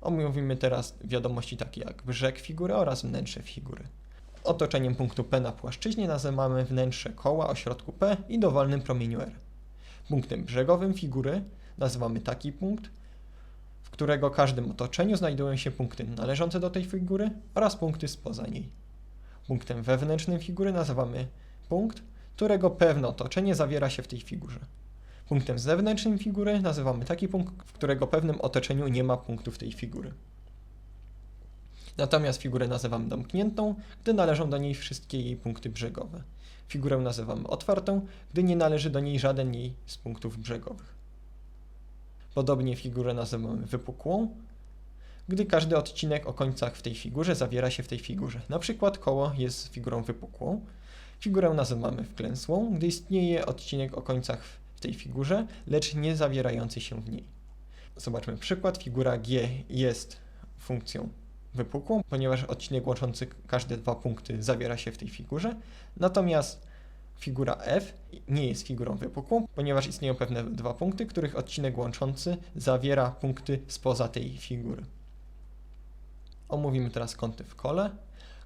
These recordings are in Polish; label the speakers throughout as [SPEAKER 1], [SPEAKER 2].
[SPEAKER 1] Omówimy teraz wiadomości takie jak brzeg figury oraz wnętrze figury. Otoczeniem punktu P na płaszczyźnie nazywamy wnętrze koła o środku P i dowolnym promieniu R. Punktem brzegowym figury nazywamy taki punkt, w którego każdym otoczeniu znajdują się punkty należące do tej figury oraz punkty spoza niej. Punktem wewnętrznym figury nazywamy punkt, którego pewne otoczenie zawiera się w tej figurze. Punktem zewnętrznym figury nazywamy taki punkt, w którego pewnym otoczeniu nie ma punktów tej figury. Natomiast figurę nazywamy domkniętą, gdy należą do niej wszystkie jej punkty brzegowe. Figurę nazywamy otwartą, gdy nie należy do niej żaden jej z punktów brzegowych. Podobnie figurę nazywamy wypukłą, gdy każdy odcinek o końcach w tej figurze zawiera się w tej figurze. Na przykład koło jest figurą wypukłą. Figurę nazywamy wklęsłą, gdy istnieje odcinek o końcach w tej figurze, lecz nie zawierający się w niej. Zobaczmy przykład. Figura G jest funkcją wypukłą, ponieważ odcinek łączący każde dwa punkty zawiera się w tej figurze. Natomiast figura F nie jest figurą wypukłą, ponieważ istnieją pewne dwa punkty, których odcinek łączący zawiera punkty spoza tej figury. Omówimy teraz kąty w kole.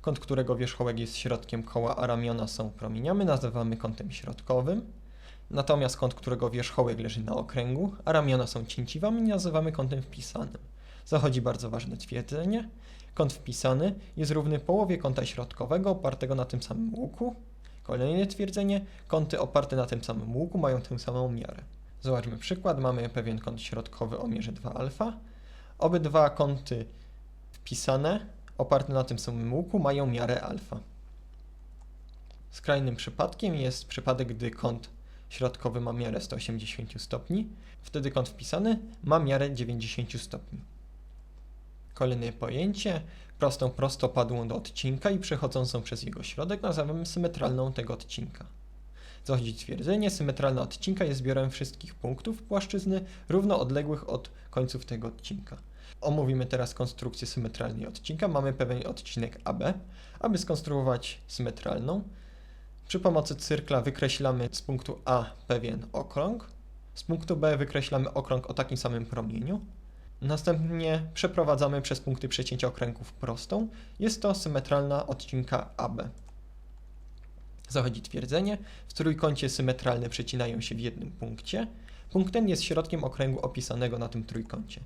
[SPEAKER 1] Kąt, którego wierzchołek jest środkiem koła, a ramiona są promieniami, nazywamy kątem środkowym. Natomiast kąt, którego wierzchołek leży na okręgu, a ramiona są cięciwami, nazywamy kątem wpisanym. Zachodzi bardzo ważne twierdzenie. Kąt wpisany jest równy połowie kąta środkowego opartego na tym samym łuku. Kolejne twierdzenie. Kąty oparte na tym samym łuku mają tę samą miarę. Zobaczmy przykład. Mamy pewien kąt środkowy o mierze 2α. Obydwa kąty wpisane oparte na tym samym łuku mają miarę alfa. Skrajnym przypadkiem jest przypadek, gdy kąt środkowy ma miarę 180 stopni, wtedy kąt wpisany ma miarę 90 stopni. Kolejne pojęcie, prostą prostopadłą do odcinka i przechodzącą przez jego środek nazywamy symetralną tego odcinka. Zachodzi twierdzenie, symetralna odcinka jest zbiorem wszystkich punktów płaszczyzny równo odległych od końców tego odcinka. Omówimy teraz konstrukcję symetralnej odcinka. Mamy pewien odcinek AB. Aby skonstruować symetralną, przy pomocy cyrkla wykreślamy z punktu A pewien okrąg, z punktu B wykreślamy okrąg o takim samym promieniu. Następnie przeprowadzamy przez punkty przecięcia okręgów prostą. Jest to symetralna odcinka AB. Zachodzi twierdzenie, w trójkącie symetralne przecinają się w jednym punkcie. Punkt ten jest środkiem okręgu opisanego na tym trójkącie.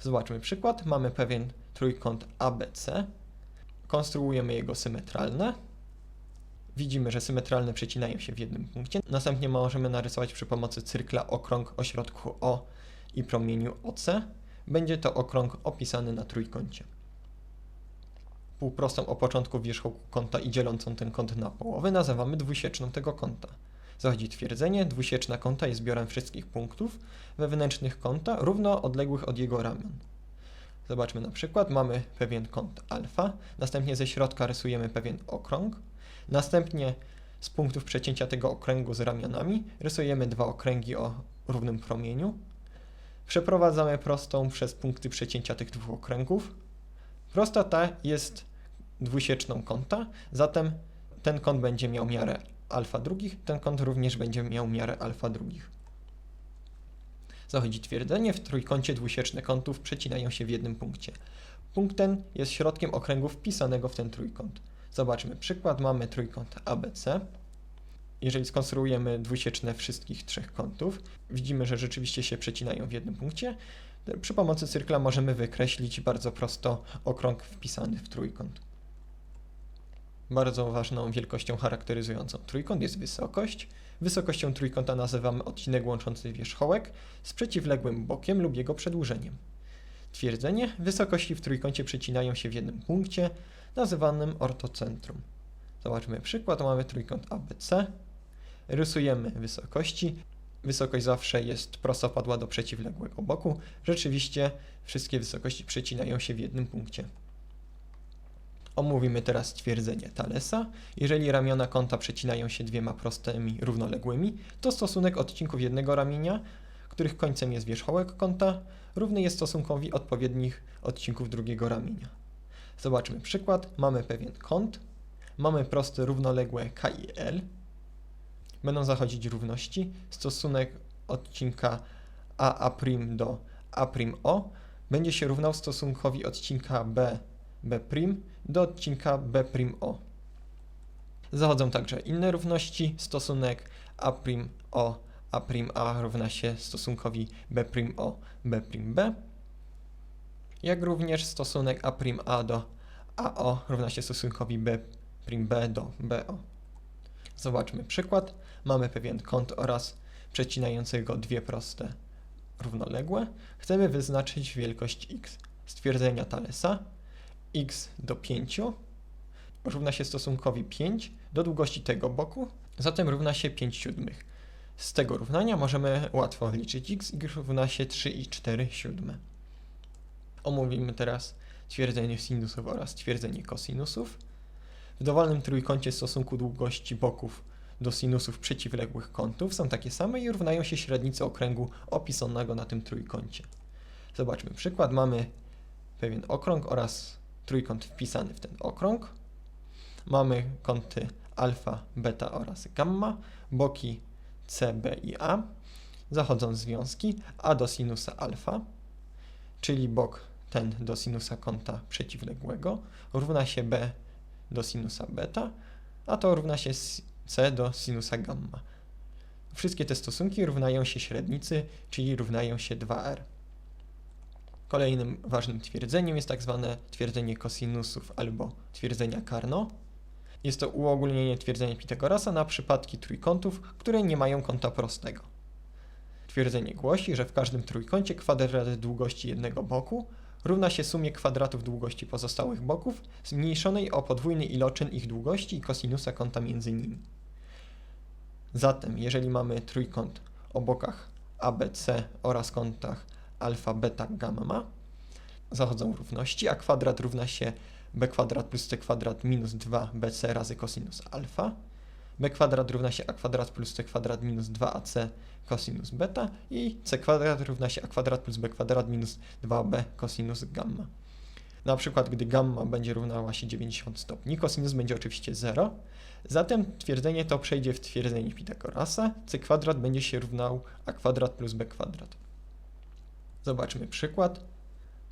[SPEAKER 1] Zobaczmy przykład. Mamy pewien trójkąt ABC. Konstruujemy jego symetralne. Widzimy, że symetralne przecinają się w jednym punkcie. Następnie możemy narysować przy pomocy cyrkla okrąg o środku O i promieniu OC. Będzie to okrąg opisany na trójkącie. Półprostą o początku wierzchołku kąta i dzielącą ten kąt na połowę nazywamy dwusieczną tego kąta. Zachodzi twierdzenie, dwusieczna kąta jest zbiorem wszystkich punktów wewnętrznych kąta równo odległych od jego ramion. Zobaczmy na przykład, mamy pewien kąt alfa, następnie ze środka rysujemy pewien okrąg, następnie z punktów przecięcia tego okręgu z ramionami rysujemy dwa okręgi o równym promieniu, przeprowadzamy prostą przez punkty przecięcia tych dwóch okręgów. Prosta ta jest dwusieczną kąta, zatem ten kąt będzie miał miarę alfa drugich, ten kąt również będzie miał miarę alfa drugich. Zachodzi twierdzenie, w trójkącie dwusieczne kątów przecinają się w jednym punkcie. Punkt ten jest środkiem okręgu wpisanego w ten trójkąt. Zobaczmy przykład. Mamy trójkąt ABC. Jeżeli skonstruujemy dwusieczne wszystkich trzech kątów, widzimy, że rzeczywiście się przecinają w jednym punkcie. Przy pomocy cyrkla możemy wykreślić bardzo prosto okrąg wpisany w trójkąt. Bardzo ważną wielkością charakteryzującą trójkąt jest wysokość. Wysokością trójkąta nazywamy odcinek łączący wierzchołek z przeciwległym bokiem lub jego przedłużeniem. Twierdzenie wysokości w trójkącie przecinają się w jednym punkcie, nazywanym ortocentrum. Zobaczmy przykład. Mamy trójkąt ABC. Rysujemy wysokości. Wysokość zawsze jest prostopadła do przeciwległego boku. Rzeczywiście wszystkie wysokości przecinają się w jednym punkcie. Omówimy teraz stwierdzenie Thalesa. Jeżeli ramiona kąta przecinają się dwiema prostymi równoległymi, to stosunek odcinków jednego ramienia, których końcem jest wierzchołek kąta, równy jest stosunkowi odpowiednich odcinków drugiego ramienia. Zobaczmy przykład. Mamy pewien kąt, mamy prosty równoległe K i L. Będą zachodzić równości. Stosunek odcinka AA' do A'O będzie się równał stosunkowi odcinka B, B' do odcinka B'O. Zachodzą także inne równości. Stosunek A'O, A'A równa się stosunkowi B'O, B'B. Jak również stosunek A'A do AO równa się stosunkowi B'B do BO. Zobaczmy przykład. Mamy pewien kąt oraz przecinającego dwie proste równoległe. Chcemy wyznaczyć wielkość x. Stwierdzenia Thalesa x do 5 równa się stosunkowi 5 do długości tego boku, zatem równa się 5 siódmych. Z tego równania możemy łatwo liczyć x, y równa się 3 i 4 siódme. Omówimy teraz twierdzenie sinusów oraz twierdzenie kosinusów. W dowolnym trójkącie stosunku długości boków do sinusów przeciwległych kątów są takie same i równają się średnicy okręgu opisanego na tym trójkącie. Zobaczmy przykład. Mamy pewien okrąg oraz trójkąt wpisany w ten okrąg. Mamy kąty alfa, beta oraz gamma, boki C, B i A. Zachodzą związki A do sinusa alfa, czyli bok ten do sinusa kąta przeciwległego, równa się B do sinusa beta, a to równa się C do sinusa gamma. Wszystkie te stosunki równają się średnicy, czyli równają się 2r. Kolejnym ważnym twierdzeniem jest tak zwane twierdzenie kosinusów albo twierdzenia Carnot. Jest to uogólnienie twierdzenia Pitagorasa na przypadki trójkątów, które nie mają kąta prostego. Twierdzenie głosi, że w każdym trójkącie kwadrat długości jednego boku równa się sumie kwadratów długości pozostałych boków zmniejszonej o podwójny iloczyn ich długości i kosinusa kąta między nimi. Zatem, jeżeli mamy trójkąt o bokach ABC oraz kątach alfa, beta, gamma, zachodzą równości, a kwadrat równa się b kwadrat plus c kwadrat minus 2bc razy cosinus alfa, b kwadrat równa się a kwadrat plus c kwadrat minus 2ac cosinus beta i c kwadrat równa się a kwadrat plus b kwadrat minus 2b cosinus gamma. Na przykład, gdy gamma będzie równała się 90 stopni, cosinus będzie oczywiście 0, zatem twierdzenie to przejdzie w twierdzenie Pitagorasa, c kwadrat będzie się równał a kwadrat plus b kwadrat. Zobaczmy przykład.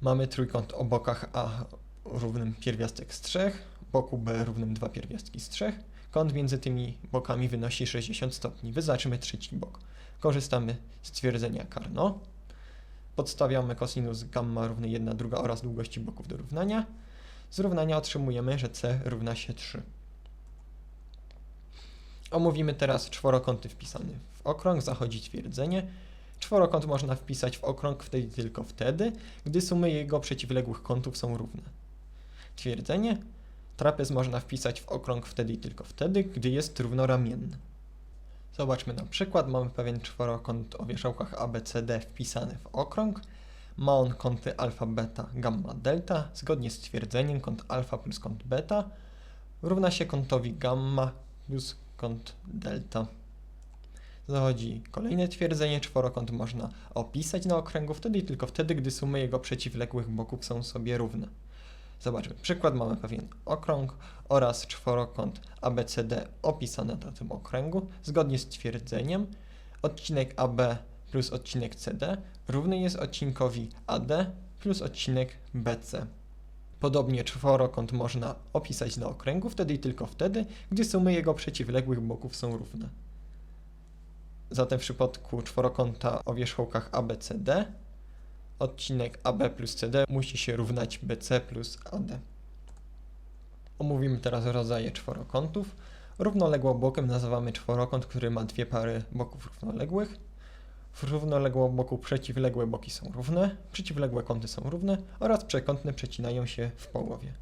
[SPEAKER 1] Mamy trójkąt o bokach A równym pierwiastek z 3, boku B równym 2 pierwiastki z 3. Kąt między tymi bokami wynosi 60 stopni. Wyznaczymy trzeci bok. Korzystamy z twierdzenia Carnot. Podstawiamy kosinus gamma równy 1 druga oraz długości boków do równania. Z równania otrzymujemy, że c równa się 3. Omówimy teraz czworokąty wpisany w okrąg. Zachodzi twierdzenie. Czworokąt można wpisać w okrąg wtedy tylko wtedy, gdy sumy jego przeciwległych kątów są równe. Twierdzenie. Trapez można wpisać w okrąg wtedy i tylko wtedy, gdy jest równoramienny. Zobaczmy na przykład. Mamy pewien czworokąt o wierzchołkach ABCD wpisany w okrąg. Ma on kąty alfa, beta, gamma, delta. Zgodnie z twierdzeniem kąt alfa plus kąt beta równa się kątowi gamma plus kąt delta. Zachodzi kolejne twierdzenie. Czworokąt można opisać na okręgu wtedy i tylko wtedy, gdy sumy jego przeciwległych boków są sobie równe. Zobaczmy przykład. Mamy pewien okrąg oraz czworokąt ABCD opisane na tym okręgu. Zgodnie z twierdzeniem odcinek AB plus odcinek CD równy jest odcinkowi AD plus odcinek BC. Podobnie czworokąt można opisać na okręgu wtedy i tylko wtedy, gdy sumy jego przeciwległych boków są równe. Zatem w przypadku czworokąta o wierzchołkach ABCD odcinek AB plus CD musi się równać BC plus AD. Omówimy teraz rodzaje czworokątów. Równoległobokiem nazywamy czworokąt, który ma dwie pary boków równoległych. W równoległoboku przeciwległe boki są równe, przeciwległe kąty są równe oraz przekątne przecinają się w połowie.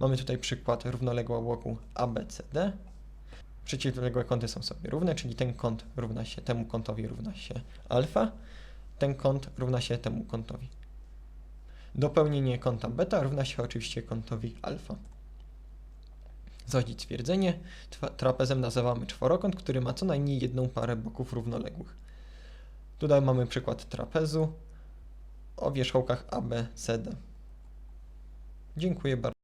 [SPEAKER 1] Mamy tutaj przykład równoległoboku ABCD. Przeciwległe kąty są sobie równe, czyli ten kąt równa się temu kątowi równa się alfa, ten kąt równa się temu kątowi. Dopełnienie kąta beta równa się oczywiście kątowi alfa. Zachodzi twierdzenie, trapezem nazywamy czworokąt, który ma co najmniej jedną parę boków równoległych. Tutaj mamy przykład trapezu o wierzchołkach ABCD. Dziękuję bardzo.